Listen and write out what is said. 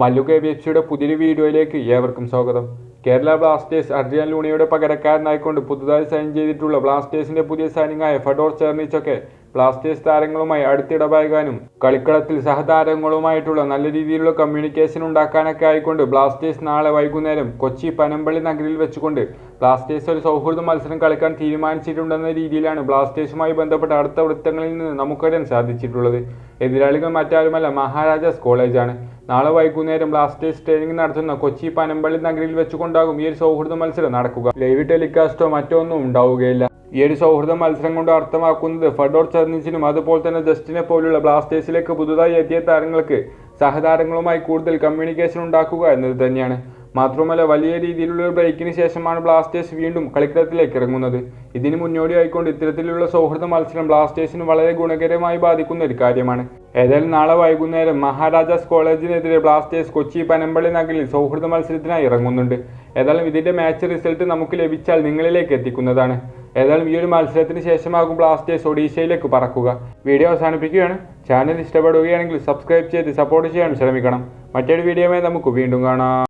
Mallu K B F സിയുടെ പുതിയൊരു വീഡിയോയിലേക്ക് ഏവർക്കും സ്വാഗതം. കേരള ബ്ലാസ്റ്റേഴ്സ് അഡ്രിയൻ ലൂണിയുടെ പകരക്കാരനായിക്കൊണ്ട് പുതുതായി സൈൻ ചെയ്തിട്ടുള്ള ബ്ലാസ്റ്റേഴ്സിന്റെ പുതിയ സൈനിങ്ങായ ഫഡോർ ചേർണിച്ചൊക്കെ ബ്ലാസ്റ്റേഴ്സ് താരങ്ങളുമായി അടുത്തിടപഴകാനും കളിക്കളത്തിൽ സഹതാരങ്ങളുമായിട്ടുള്ള നല്ല രീതിയിലുള്ള കമ്മ്യൂണിക്കേഷൻ ഉണ്ടാക്കാനൊക്കെ ആയിക്കൊണ്ട് ബ്ലാസ്റ്റേഴ്സ് നാളെ വൈകുന്നേരം കൊച്ചി പനമ്പള്ളി നഗരിൽ വെച്ചുകൊണ്ട് ബ്ലാസ്റ്റേഴ്സ് ഒരു സൗഹൃദ മത്സരം കളിക്കാൻ തീരുമാനിച്ചിട്ടുണ്ടെന്ന രീതിയിലാണ് ബ്ലാസ്റ്റേഴ്സുമായി ബന്ധപ്പെട്ട അടുത്ത വൃത്തങ്ങളിൽ നിന്ന് നമുക്കറിയാൻ സാധിച്ചിട്ടുള്ളത്. എതിരാളികൾ മറ്റാരുമല്ല മഹാരാജാസ് കോളേജാണ്. നാളെ വൈകുന്നേരം ബ്ലാസ്റ്റേഴ്സ് ട്രെയിനിങ് നടത്തുന്ന കൊച്ചി പനമ്പള്ളി നഗരിയിൽ വെച്ചുകൊണ്ടാകും ഈ ഒരു സൗഹൃദ മത്സരം നടക്കുക. ലൈവ് ടെലികാസ്റ്റോ മറ്റോ ഒന്നും ഉണ്ടാവുകയില്ല. ഈ ഒരു സൗഹൃദ മത്സരം കൊണ്ട് അർത്ഥമാക്കുന്നത് ഫഡോർ ചർണിച്ചിനും അതുപോലെ തന്നെ ജസ്റ്റിനെ പോലുള്ള ബ്ലാസ്റ്റേഴ്സിലേക്ക് പുതുതായി എത്തിയ താരങ്ങൾക്ക് സഹതാരങ്ങളുമായി കൂടുതൽ കമ്മ്യൂണിക്കേഷൻ ഉണ്ടാക്കുക എന്നത് തന്നെയാണ്. മാത്രമല്ല വലിയ രീതിയിലുള്ള ബ്രേക്കിന് ശേഷമാണ് ബ്ലാസ്റ്റേഴ്സ് വീണ്ടും കളിക്കളത്തിലേക്ക് ഇറങ്ങുന്നത്. ഇതിന് മുന്നോടിയായിക്കൊണ്ട് ഇത്തരത്തിലുള്ള സൗഹൃദ മത്സരം ബ്ലാസ്റ്റേഴ്സിന് വളരെ ഗുണകരമായി ബാധിക്കുന്ന ഒരു കാര്യമാണ്. ഏതായാലും നാളെ വൈകുന്നേരം മഹാരാജാസ് കോളേജിനെതിരെ ബ്ലാസ്റ്റേഴ്സ് കൊച്ചി പനമ്പള്ളി നഗറിൽ സൗഹൃദ മത്സരത്തിനായി ഇറങ്ങുന്നുണ്ട്. ഏതായാലും ഇതിന്റെ മാച്ച് റിസൾട്ട് നമുക്ക് ലഭിച്ചാൽ നിങ്ങളിലേക്ക് എത്തിക്കുന്നതാണ്. ഏതായാലും ഈ ഒരു മത്സരത്തിന് ശേഷമാകും ബ്ലാസ്റ്റേഴ്സ് ഒഡീഷയിലേക്ക് പറക്കുക. വീഡിയോ അവസാനിപ്പിക്കുകയാണ്. ചാനൽ ഇഷ്ടപ്പെടുകയാണെങ്കിൽ സബ്സ്ക്രൈബ് ചെയ്ത് സപ്പോർട്ട് ചെയ്യാൻ ശ്രമിക്കണം. മറ്റൊരു വീഡിയോയുമായി നമുക്ക് വീണ്ടും കാണാം.